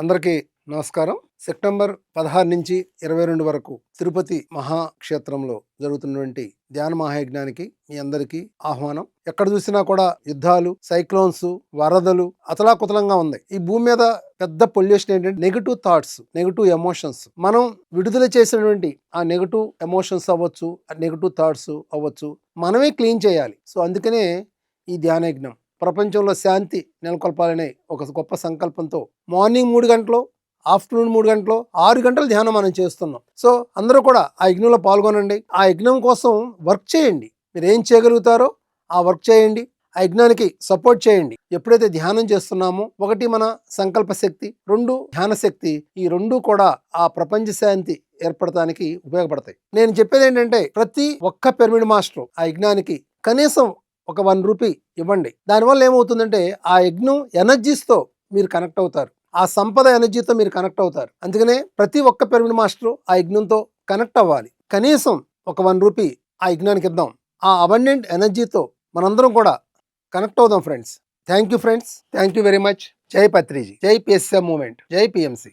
అందరికీ నమస్కారం. సెప్టెంబర్ పదహారు నుంచి ఇరవై రెండు వరకు తిరుపతి మహాక్షేత్రంలో జరుగుతున్నటువంటి ధ్యాన మహాయజ్ఞానికి మీ అందరికీ ఆహ్వానం. ఎక్కడ చూసినా కూడా యుద్ధాలు సైక్లోన్స్ వరదలు అతలాకుతలంగా ఉంది ఈ భూమి మీద పెద్ద పొల్యూషన్ ఏంటంటే నెగిటివ్ థాట్స్ నెగిటివ్ ఎమోషన్స్ మనం విడుదల చేసినటువంటి ఆ నెగిటివ్ ఎమోషన్స్ అవ్వచ్చు నెగిటివ్ థాట్స్ అవ్వచ్చు మనమే క్లీన్ చేయాలి. సో అందుకనే ఈ ధ్యానయజ్ఞం ప్రపంచంలో శాంతి నెలకొల్పాలనే ఒక గొప్ప సంకల్పంతో మార్నింగ్ మూడు గంటలు ఆఫ్టర్నూన్ మూడు గంటలు ఆరు గంటలు ధ్యానం మనం చేస్తున్నాం. సో అందరూ కూడా ఆ యజ్ఞంలో పాల్గొనండి. ఆ యజ్ఞం కోసం వర్క్ చేయండి. మీరు ఏం చేయగలుగుతారో ఆ వర్క్ చేయండి. ఆ యజ్ఞానికి సపోర్ట్ చేయండి. ఎప్పుడైతే ధ్యానం చేస్తున్నామో ఒకటి మన సంకల్ప శక్తి రెండు ధ్యాన శక్తి ఈ రెండు కూడా ఆ ప్రపంచ శాంతి ఏర్పడటానికి ఉపయోగపడతాయి. నేను చెప్పేది ఏంటంటే ప్రతి ఒక్క పిరమిడ్ మాస్టర్ ఆ యజ్ఞానికి కనీసం ఒక వన్ రూపీ ఇవ్వండి. దానివల్ల ఏమవుతుందంటే ఆ యజ్ఞం ఎనర్జీస్తో మీరు కనెక్ట్ అవుతారు. ఆ సంపద ఎనర్జీతో మీరు కనెక్ట్ అవుతారు. అందుకనే ప్రతి ఒక్క పిరమిడ్ మాస్టర్ ఆ యజ్ఞంతో కనెక్ట్ అవ్వాలి. కనీసం ఒక వన్ రూపీ ఆ యజ్ఞానికి ఇద్దాం. ఆ అబండెంట్ ఎనర్జీతో మనందరం కూడా కనెక్ట్ అవుదాం friends. Thank you friends. Thank you very much. జై పత్రిజీ. జై పిఎస్ఎం మూమెంట్ జై పిఎంసి